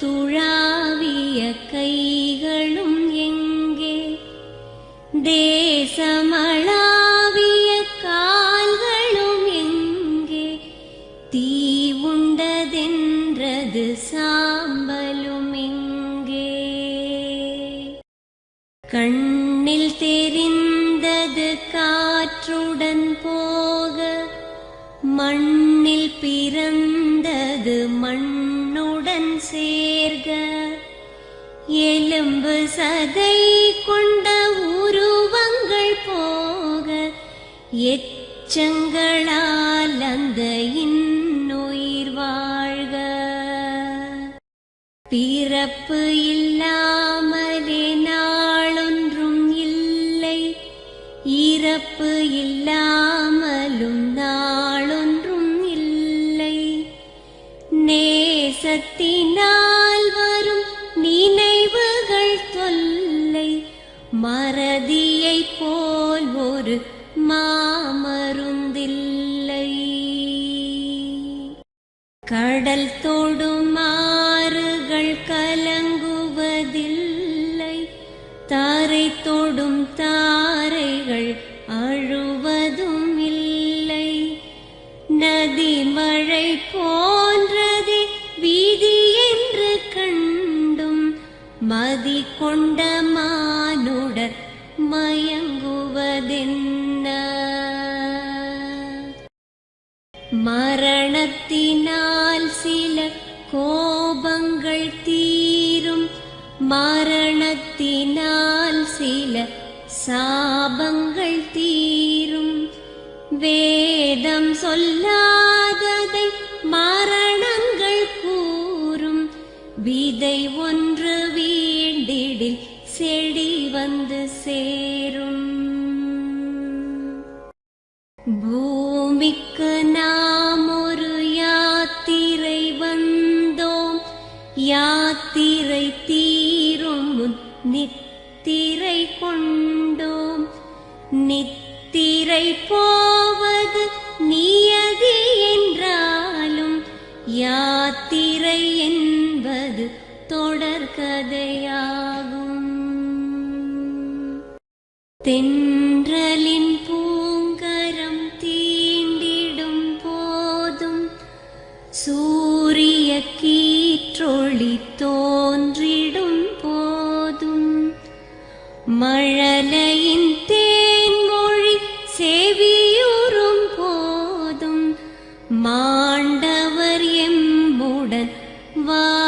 துழாவிய கைகளும் எங்கே தேசமளாவிய கால்களும் எங்கே தீ உண்டதென்றது சாம்பலும் எங்கே கண்ணில் தெரிந்தது காற்றுடன் போக மண்ணில் பிறந்தது மண் சேர்க. எலும்பு சதை கொண்ட உருவங்கள் போக எச்சங்களால் அந்த இன்னுயிர் வாழ்க. பிறப்பு இல்லாமலே நாளொன்றும் இல்லை இறப்பு இல்லாமலும் நாளொன்றும் நேசத்தினால் வரும் நினைவுகள் தொல்லை மறதியை போல் ஒரு மாமருந்தில்லை. கடல் தோடும் ஆறுகள் கலங்குவதில்லை தாரை தோடும் தாரைகள் கொண்ட மானுடர் மயங்குவதென்ன? மரணத்தினால் சில கோபங்கள் தீரும். மரணத்தினால் சில சாபங்கள் தீரும். வேதம் சொல்லாததை மரணங்கள் கூறும். விதை ஒன்று வீ வீண்டிடில் செடி வந்து சேரும். பூமிக்கு நாம் ஒரு யாத்திரை வந்தோம். யாத்திரை தீரும் நித்திரை கொண்டோம். நித்திரை போவது நியதி என்றாலும் யாத்திரை என்பது கதையாகும். தென்றலின் பூங்கரம் தீண்டிடும் போதும் சூரிய கீற்றொளி தோன்றிடும் போதும் மழலையின் தேன்மொழி செவியுறும் போதும் மாண்டவர் எம்புடன் வா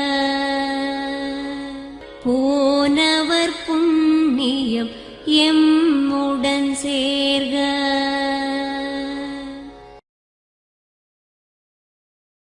கண்ணியம் எம்முடன் சேர்க.